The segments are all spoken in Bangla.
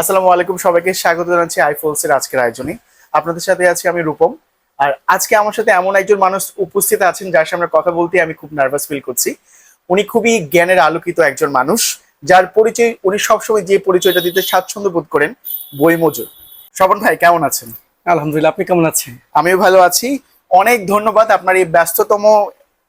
আসসালামু আলাইকুম সবাইকে স্বাগত জানাচ্ছি আইফোলসের আজকের আয়োজনে। আপনাদের সাথে আছি আমি রূপম। আর আজকে আমার সাথে এমন একজন মানুষ উপস্থিত আছেন যার সামনে কথা বলতে আমি খুব নার্ভাস ফিল করছি। উনি খুবই জ্ঞানের আলোকিত একজন মানুষ যার পরিচয় উনি সবসময় যে পরিচয়টা দিতে স্বাচ্ছন্দ্য বোধ করেন বই মজুর। স্বপন ভাই কেমন আছেন? আলহামদুলিল্লাহ আপনি কেমন আছেন? আমিও ভালো আছি। অনেক ধন্যবাদ আপনার এই ব্যস্ততম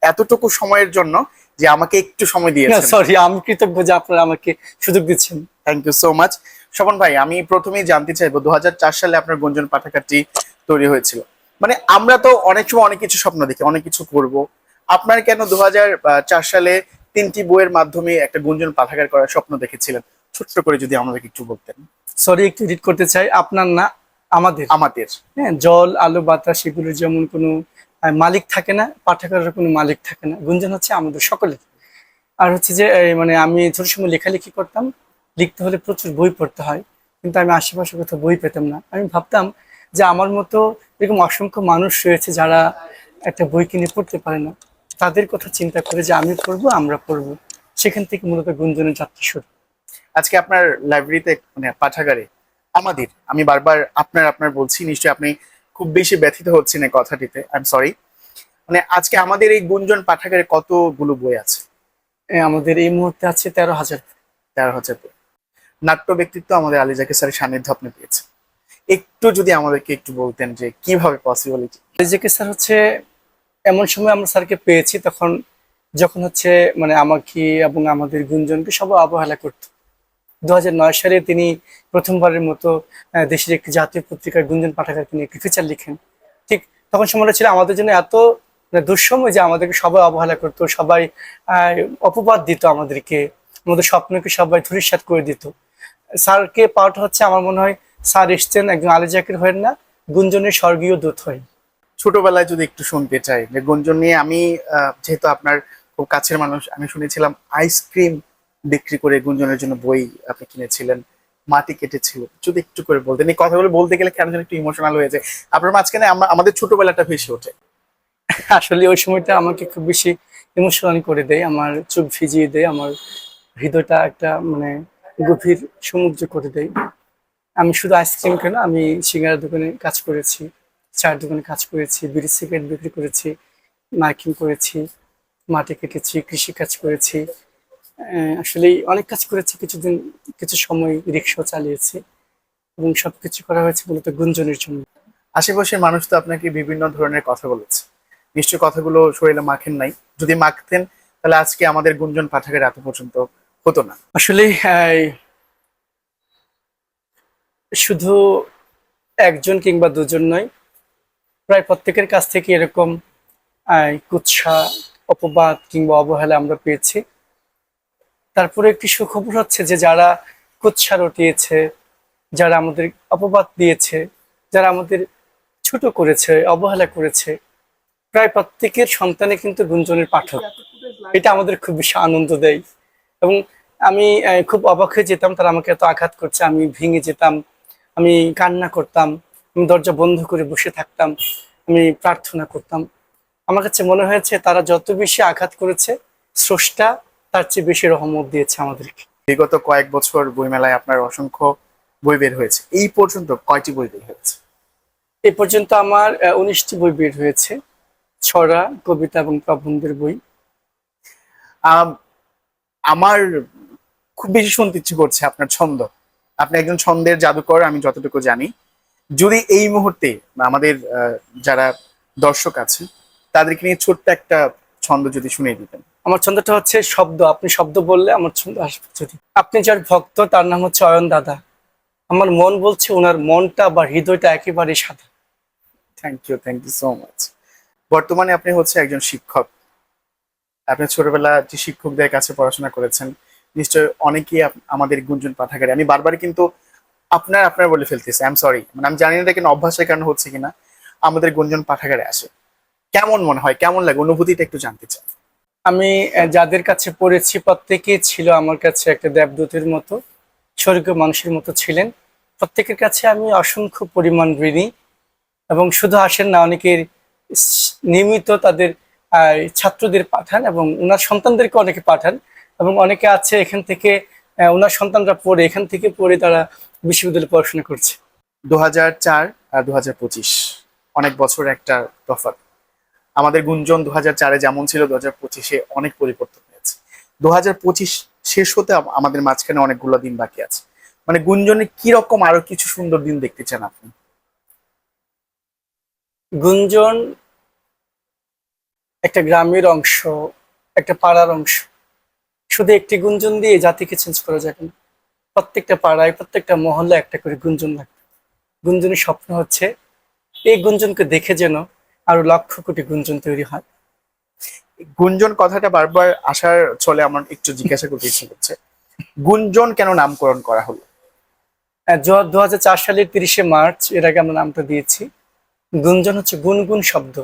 এতটুকু সময়ের জন্য যে আমাকে একটু সময় দিয়েছেন। সরি আমি কৃতজ্ঞ যে আপনারা আমাকে সুযোগ দিচ্ছেন। Thank you so much Swapan ভাই আমি প্রথমেই জানতে চাইব দুহাজার চার সালে আপনার গুঞ্জন পাঠাগারটি তৈরি হয়েছিল। মানে আমরা তো অনেক সময় অনেক কিছু স্বপ্ন দেখি অনেক কিছু করব। আপনার কেন দু সালে তিনটি বইয়ের মাধ্যমে একটা গুঞ্জন পাঠাগার করার স্বপ্ন দেখেছিলেন? ছোট্ট করে যদি আমাদেরকে একটু বলতেন। সরি একটু এডিট করতে চাই। আপনার না আমাদের? আমাদের। হ্যাঁ জল আলো বাতাস এগুলোর যেমন কোনো মালিক থাকে না পাঠাগারের কোনো মালিক থাকে না। গুঞ্জন হচ্ছে আমাদের সকলের। আর হচ্ছে যে মানে আমি ছোট সময় লেখালেখি করতাম লিখতে হলে প্রচুর বই পড়তে হয় কিন্তু আমি আশেপাশে কোথাও বই পেতাম না। আমি ভাবতাম যে আমার মতো এরকম অসংখ্য মানুষ রয়েছে যারা একটা বই কিনে পড়তে পারে না। তাদের কথা চিন্তা করে যে আমি পড়ব আমরা পড়ব। সেখান থেকে মূলত গুঞ্জনের যাত্রা শুরু। আজকে আপনার লাইব্রেরিতে মানে পাঠাগারে আমাদের আমি বারবার আপনার আপনার বলছি নিশ্চয়ই আপনি খুব বেশি ব্যথিত হচ্ছেন এই কথাটিতে আই এম সরি মানে আজকে আমাদের এই গুঞ্জন পাঠাগারে কতগুলো বই আছে? আমাদের এই মুহূর্তে আছে তেরো হাজার তেরো হাজার বই। নাট্য ব্যক্তিত্ব আমাদের আলী জাকির স্যারের সান্নিধ্য আপনি পেয়েছেন। একটু যদি আমাদেরকে একটু বলতেন যে কীভাবে পসিবলিটি রেজেকে স্যার হচ্ছে এমন সময় আমরা স্যারকে পেয়েছি, তখন যখন হচ্ছে মানে আমাকে এবং আমাদের গুঞ্জনকে সবাই অবহেলা করত। দু সালে তিনি প্রথমবারের মতো দেশের একটি জাতীয় পত্রিকার গুঞ্জন পাঠাগার তিনি একটি ফিচার লিখেন। ঠিক তখন সময়টা ছিল আমাদের জন্য এত মানে দুঃসময় যে আমাদেরকে সবাই অবহেলা করতো, সবাই অপবাদ দিত আমাদেরকে, আমাদের স্বপ্নকে সবাই ধূলিসাৎ করে দিত। স্যারকে পাওয়াটা হচ্ছে আমার মনে হয় স্যার এসছেন একজন আলী জাকির হয়েন না গুঞ্জনের স্বর্গীয় দূত হয় ছোটবেলায় যদি একটু শুনতে চাই যে গুঞ্জন নিয়ে আমি যেহেতু আপনার খুব কাছের মানুষ আমি শুনেছিলাম আইসক্রিম বিক্রি করে গুঞ্জনের জন্য বই আপনি কিনেছিলেন মাটি কেটেছিল। যদি একটু করে বলতেন এই কথাগুলো বলতে গেলে কেন যেন একটু ইমোশনাল হয়ে যায়। আপনার মাঝখানে আমরা- আমাদের ছোটবেলাটা ভেসে ওঠে। আসলে ওই সময়টা আমাকে খুব বেশি ইমোশনাল করে দেয় আমার চোখ ভিজিয়ে দেয় আমার হৃদয়টা একটা মানে গভীর সমুদ্র করে দেয়। আমি শুধু আইসক্রিম কেন, আমি সিঙ্গারা দোকানে কাজ করেছি চার দোকানে কাজ করেছি, বিড়ি সিগারেট বিক্রি করেছি, মার্কিং করেছি মাটি কেটেছি, কৃষি কাজ করেছি। আসলে অনেক কাজ করেছি, কিছুদিন কিছু সময় রিক্সাও চালিয়েছি এবং সবকিছু করা হয়েছে মূলত গুঞ্জনের জন্য। আশেপাশের মানুষ তো আপনাকে বিভিন্ন ধরনের কথা বলেছে। নিশ্চয় কথাগুলো শরীরে মাখেন নাই। যদি মাখতেন, তাহলে আজকে আমাদের গুঞ্জন পাঠাগার এত পর্যন্ত হতো না। আসলে শুধু একজন কিংবা দুজন নয়, প্রায় প্রত্যেকের কাছ থেকে এরকম কুৎসা, অপবাদ কিংবা অবহেলা আমরা পেয়েছি। তারপরে একটি সুখবর হচ্ছে যে যারা কুৎসা রটিয়েছে, যারা আমাদের অপবাদ দিয়েছে, যারা আমাদের ছোট করেছে, অবহেলা করেছে, প্রায় প্রত্যেকের সন্তানে কিন্তু গুঞ্জনের পাঠক। এটা আমাদের খুব বেশি আনন্দ দেয়। এবং আমি খুব অবাক হয়ে যেতাম তারা আমাকে এত আঘাত করছে আমি ভেঙে যেতাম আমি কান্না করতাম আমি দরজা বন্ধ করে বসে থাকতাম আমি প্রার্থনা করতাম। আমার কাছে মনে হয়েছে তারা যত বেশি আঘাত করেছে স্রষ্টা তার চেয়ে বেশি রহমত দিয়েছে আমাদেরকে। বিগত কয়েক বছর বইমেলায় আপনার অসংখ্য বই বের হয়েছে। এই পর্যন্ত কয়টি বই বের হয়েছে? এ পর্যন্ত আমার উনিশটি বই বের হয়েছে ছড়া কবিতা এবং প্রবন্ধের বই। আমার খুব বেশি শুনতে ইচ্ছে করছে আপনার ছন্দ। আপনি একজন ছন্দের জাদুকর আমি যতটুকু জানি। যদি এই মুহূর্তে আমাদের যারা দর্শক আছে তাদেরকে নিয়ে ছোট্ট একটা ছন্দ যদি শুনিয়ে দিতেন। আমার ছন্দটা হচ্ছে শব্দ। আপনি শব্দ বললে আমার ছন্দ আসবে যদি। আপনি যার ভক্ত তার নাম হচ্ছে অয়ন দাদা। আমার মন বলছে ওনার মনটা বা হৃদয়টা একেবারে সাদা। Thank you thank you so much বর্তমানে আপনি হচ্ছে একজন শিক্ষক। আপনি ছোটবেলা যে শিক্ষকদের কাছে পড়াশোনা করেছেন, নিশ্চয় অনেকেই আমাদের গুঞ্জন পাঠাগারে। আমি বারবার কিন্তু আপনার আপনার বলে ফেলতেছি আই এম সরি মানে আমি জানি না কিন্তু অভ্যাসের কারণে হচ্ছে কিনা, আমাদের গুঞ্জন পাঠাগারে আসে। কেমন মনে হয়? কেমন লাগে? অনুভূতিটা একটু জানতে চাই। আমি যাদের কাছে পড়েছি, প্রত্যেকেই ছিল আমার কাছে একটা দেবদূতের মতো স্বর্গীয় মানুষের মতো ছিলেন। প্রত্যেকের কাছে আমি অসংখ্য পরিমাণ ঋণী এবং শুধু আসেন না, অনেকের নিয়মিত তাদের ছাত্রদের পাঠান এবং ওনার সন্তানদেরকে অনেকে পাঠান এবং অনেকে আছে এখান থেকে ওনার সন্তানরা পড়ে এখান থেকে পড়ে তারা বিশ্ববিদ্যালয়ে পড়াশোনা করছে। দু চার আর দু অনেক বছর একটা তফাৎ। আমাদের গুঞ্জন দু চারে যেমন ছিল দু হাজার পঁচিশে অনেক পরিবর্তন হয়েছে। দু হাজার পঁচিশ শেষ হতে আমাদের মাঝখানে অনেকগুলো দিন বাকি আছে। মানে গুঞ্জনে কি রকম আরও কিছু সুন্দর দিন দেখতে চান আপনি? গুঞ্জন একটা গ্রামের অংশ একটা পাড়ার অংশ। শুধু একটি গুঞ্জন দিয়ে জাতিকে চেঞ্জ করা যাবে না। প্রত্যেকটা পাড়ায় প্রত্যেকটা মহল্লা একটা করে গুঞ্জন লাগবে। গুঞ্জনের স্বপ্ন হচ্ছে এই গুঞ্জনকে দেখে যেন আরও লক্ষ কোটি গুঞ্জন তৈরি হয়। গুঞ্জন কথাটা বারবার আসার চলে আমার একটু জিজ্ঞাসা করতে ইচ্ছে করছে। গুঞ্জন কেন নামকরণ করা হলো? দু হাজার চার সালের তিরিশে মার্চ এর আগে আমরা নামটা দিয়েছি। গুঞ্জন হচ্ছে গুনগুন শব্দ।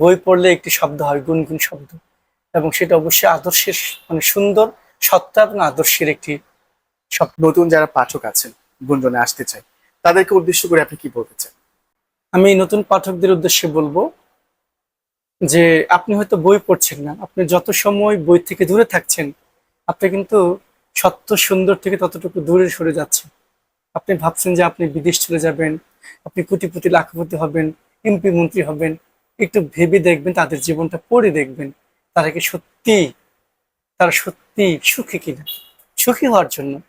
বই পড়লে একটি শব্দ হয় গুনগুন শব্দ। এবং সেটা অবশ্যই আদর্শের মানে সুন্দর সত্তা এবং আদর্শের একটি শব্দ। নতুন যারা পাঠক আছেন গুঞ্জনে আসতে চাই তাদেরকে উদ্দেশ্য করে আপনি কি বলতে চান? আমি নতুন পাঠকদের উদ্দেশ্যে বলব যে আপনি হয়তো বই পড়ছেন না আপনি যত সময় বই থেকে দূরে থাকছেন আপনি কিন্তু সত্য সুন্দর থেকে ততটুকু দূরে সরে যাচ্ছেন। আপনি ভাবছেন যে আপনি বিদেশ চলে যাবেন আপনি কোটিপতি লাখপতি হবেন এমপি মন্ত্রী হবেন একটু ভেবে দেখবেন, তাদের জীবনটা পড়ে দেখবেন, তারা কি সত্যি, তারা সত্যি সুখী কিনা? সুখী হওয়ার জন্য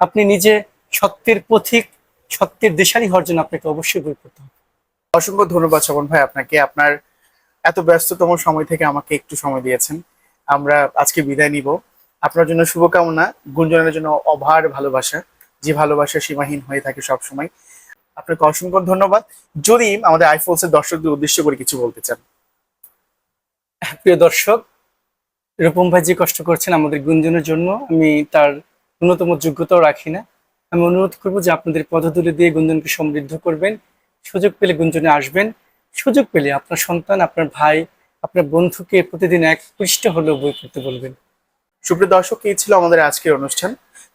আপনি নিজে সত্যের পথিক, সত্যের দেশারি হওয়ার জন্য আপনাকে অবশ্যই বই পড়তে হবে। অসংখ্য ধন্যবাদ শবন ভাই আপনাকে। আপনার এত ব্যস্ততম সময় থেকে আমাকে একটু সময় দিয়েছেন। আমরা আজকে বিদায় নিব। আপনার জন্য শুভকামনা, গুঞ্জনের জন্য অভার ভালোবাসা। যে ভালোবাসা সীমাহীন হয়ে থাকে সব সময় আপনাকে অসংখ্য ধন্যবাদ। যদি আমাদের আইফোলস এর দর্শকদের উদ্দেশ্য করে কিছু বলতে চান। প্রিয় দর্শক রূপম ভাই যে কষ্ট করছেন আমাদের গুঞ্জনের জন্য আমি তার ন্যূনতম যোগ্যতাও রাখি না। আমি অনুরোধ করব যে আপনাদের পদতুলি দিয়ে গুঞ্জনকে সমৃদ্ধ করবেন। সুযোগ পেলে গুঞ্জনে আসবেন। সুযোগ পেলে আপনার সন্তান আপনার ভাই আপনার বন্ধুকে প্রতিদিন এক পৃষ্ঠ হলেও বই পড়তে বলবেন। সুপ্রিয় দর্শক এই ছিল আমাদের আজকের অনুষ্ঠান।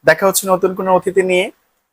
দেখা হচ্ছে নতুন কোনো অতিথি নিয়ে।